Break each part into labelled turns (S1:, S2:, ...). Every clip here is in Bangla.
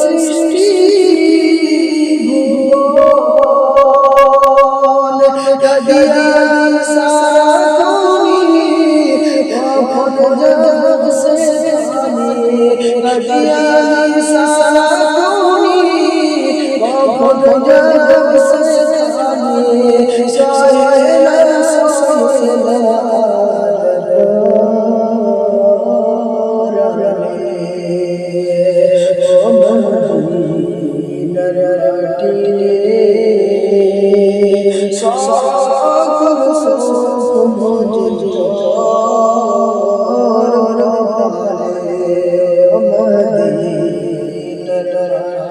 S1: সৃষ্টি ভুবন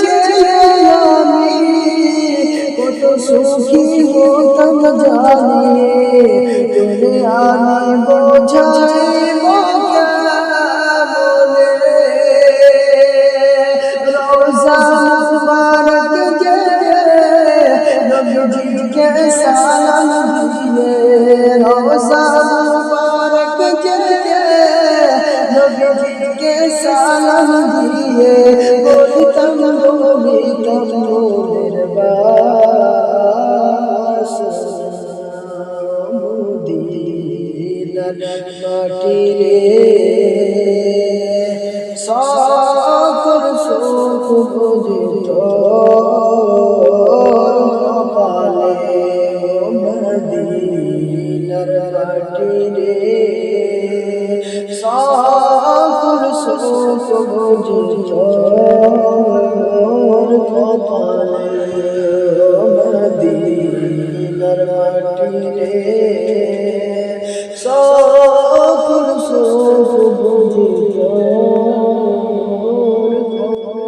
S1: গেলে আমি কত সুখী হতাম জানি তোরে আমি বোঝাই বলে। রোজা মুবারক গেলে নবীজিকে সালাম দিয়ে। রোজা মুবারক গেলে নবীজিকে সালাম দিয়ে। মোদের সবুজ পালে মদিনার মাটি রে। সাকুল সবুজ চোর পালে মদিনার মাটি